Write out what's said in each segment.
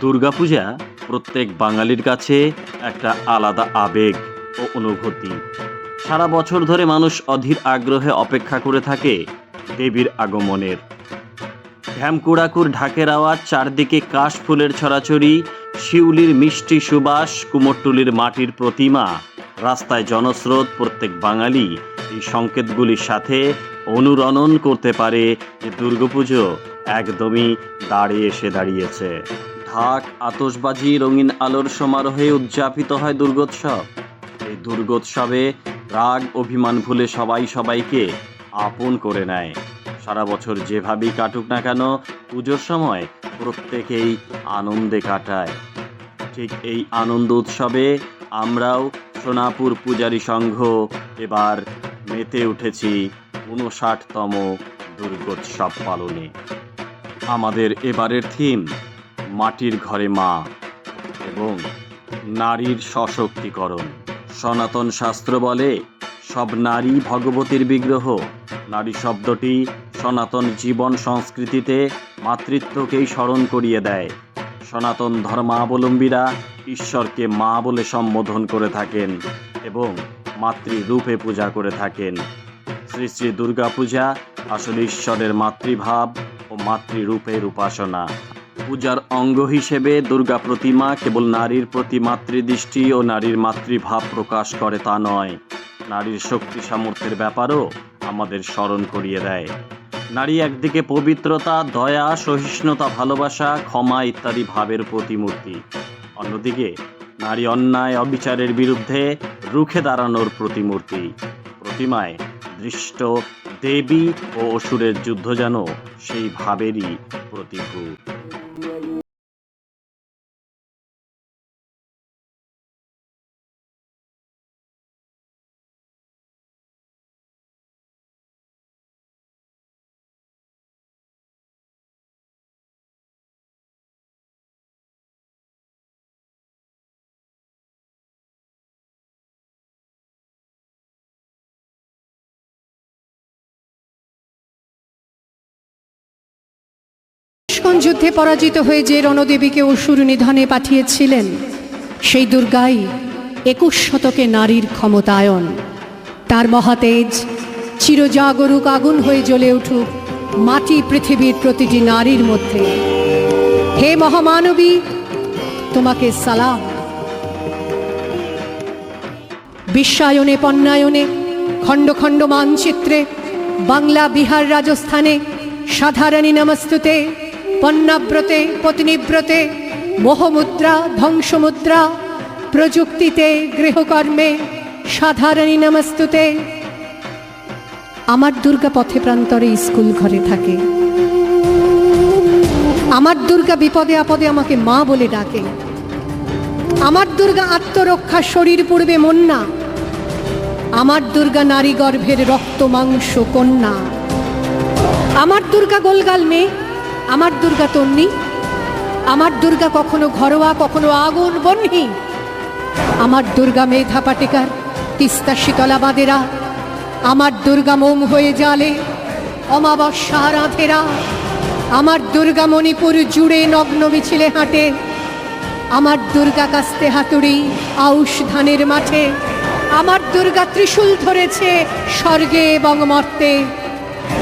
দুর্গাপূজা প্রত্যেক বাঙালির কাছে একটা আলাদা আবেগ ও অনুভূতি। সারা বছর ধরে মানুষ অধীর আগ্রহে অপেক্ষা করে থাকে দেবীর আগমনের। ঢ্যামকুড়াকুর ঢাকের আওয়াজ, চারদিকে কাশ ফুলের ছড়াছড়ি, শিউলির মিষ্টি সুবাস, কুমোরটুলির মাটির প্রতিমা, রাস্তায় জনস্রোত প্রত্যেক বাঙালি এই সংকেতগুলির সাথে অনুরণন করতে পারে যে দুর্গাপুজো একদমই দাঁড়িয়ে এসে দাঁড়িয়েছে। ঢাক, আতশবাজি, রঙিন আলোর সমারোহে উদযাপিত হয় দুর্গোৎসব। এই দুর্গোৎসবে রাগ, অভিমান ভুলে সবাই সবাইকে আপন করে নেয়। সারা বছর যেভাবেই কাটুক না কেন, পুজোর সময় প্রত্যেকেই আনন্দে কাটায়। ঠিক এই আনন্দ উৎসবে আমরাও সোনাপুর পূজারী সংঘ এবার মেতে উঠেছি ঊনষাটতম দুর্গোৎসব পালনে। আমাদের এবারের থিম মাটির ঘরে মা এবং নারীর সশক্তিকরণ। সনাতন শাস্ত্র বলে, সব নারী ভগবতীর বিগ্রহ। নারী শব্দটি সনাতন জীবন সংস্কৃতিতে মাতৃত্বকেই স্মরণ করিয়ে দেয়। সনাতন ধর্মাবলম্বীরা ঈশ্বরকে মা বলে সম্বোধন করে থাকেন এবং মাতৃরূপে পূজা করে থাকেন। শ্রী শ্রী দুর্গা পূজা আসলে ঈশ্বরের মাতৃভাব ও মাতৃরূপের উপাসনা। পূজার অঙ্গ হিসেবে দুর্গা প্রতিমা কেবল নারীর প্রতি মাতৃদৃষ্টি ও নারীর মাতৃভাব প্রকাশ করে তা নয়। নারীর শক্তি সামর্থ্যের ব্যাপারও আমাদের স্মরণ করিয়ে দেয়। নারী একদিকে পবিত্রতা, দয়া, সহিষ্ণুতা, ভালোবাসা, ক্ষমা ইত্যাদি ভাবের প্রতিমূর্তি। অন্যদিকে নারী অন্যায়, অবিচারের বিরুদ্ধে রুখে দাঁড়ানোর প্রতিমূর্তি। প্রতিমায় দৃষ্ট, দেবী ও অসুরের যুদ্ধ যেন সেই ভাবেরই প্রতিভূ কোন যুদ্ধে পরাজিত হয়ে যে রণদেবীকে অসুর নিধনে পাঠিয়েছিলেন, সেই দুর্গাই একুশ শতকে নারীর ক্ষমতায়ন। তার মহাতেজ চিরজাগরুক আগুন হয়ে জ্বলে উঠুক মাটি পৃথিবীর প্রতিটি নারীর মধ্যে। হে মহামানবী, তোমাকে সালাম। বিশ্বায়নে, পণ্যায়নে, খণ্ড খণ্ড মানচিত্রে, বাংলা বিহার রাজস্থানে, সাধারণী নমস্তুতে। পণ্যাব্রতে, পত্নীব্রতে, মোহমুদ্রা ধ্বংসমুদ্রা প্রযুক্তিতে, গৃহকর্মে, সাধারণী নমস্তুতে। আমার দুর্গা পথে প্রান্তরে স্কুল ঘরে থাকে। আমার দুর্গা বিপদে আপদে আমাকে মা বলে ডাকে। আমার দুর্গা আত্মরক্ষা শরীর পূর্বে মন্না। আমার দুর্গা নারী গর্ভের রক্ত, মাংস, কন্যা। আমার দুর্গা গোলগাল মেয়ে। আমার দুর্গা তন্নি, আমার দুর্গা কখনো ঘরোয়া, কখনো আগুন বন্যি আমার দুর্গা মেধা পাটেকার তিস্তা শীতলা বাদেরা, আমার দুর্গা মোম হয়ে জালে অমাবস্যা রাধেরা আমার দুর্গা মণিপুর জুড়ে নগ্ন মিছিলে হাঁটে, আমার দুর্গা কাস্তে হাতুড়ি আউশ ধানের মাঠে, আমার দুর্গা ত্রিশূল ধরেছে স্বর্গে এবং মর্তে।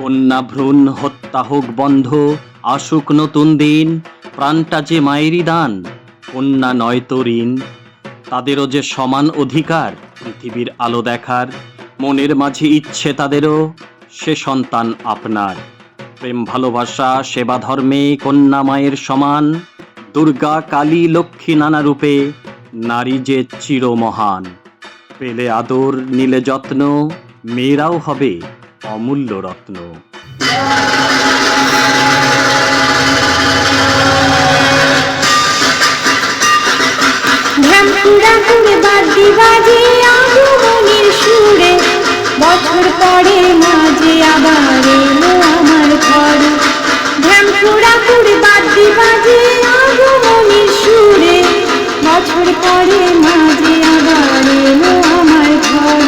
কন্যা ভ্রূণ হত্যা হোক বন্ধ, আসুক নতুন দিন, প্রাণটা যে মায়েরই দান, কন্যা নয় তো ঋণ, তাদেরও যে সমান অধিকার, পৃথিবীর আলো দেখার, মনের মাঝে ইচ্ছে তাদেরও, সে সন্তান আপনার। প্রেম ভালোবাসা, সেবা ধর্মে কন্যা মায়ের সমান, দুর্গা কালী লক্ষ্মী নানা রূপে, নারী যে চিরমহান। পেলে আদর, নিলে যত্ন, মেয়েরাও হবে অমূল্য রত্ন। বছর পরে মাঝে আবার এলো আমার ঘর। ধ্যান বাদ্যি বাজে আগমনের সুরে। বছর পরে মাঝে আবার এলো আমার ঘর।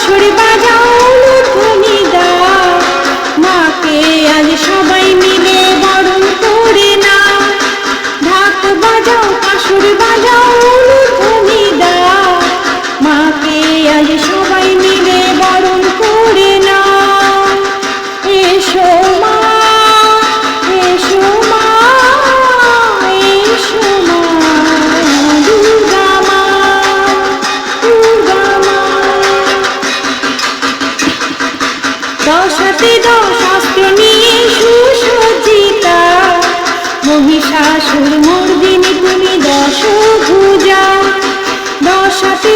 树的芭蕉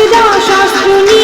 只要相信你。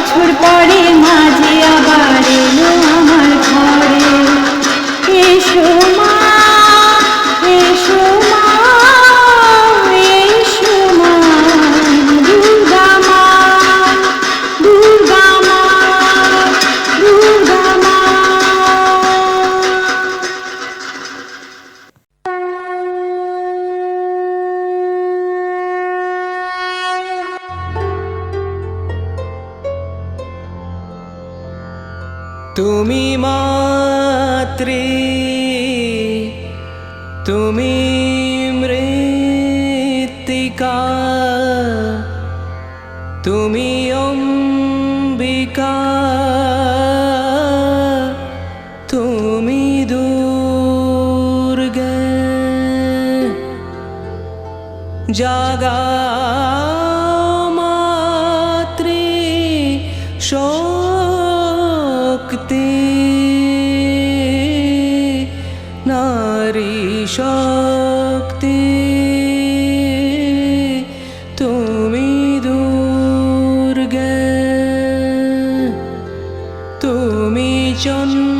বছর পরে মাঝে আবার এলো। তুমি মাতৃ তুমি মৃত্তিকা তুমি অম্বিকা তুমি দুর্গ। জাগা তুমি চন্দ্র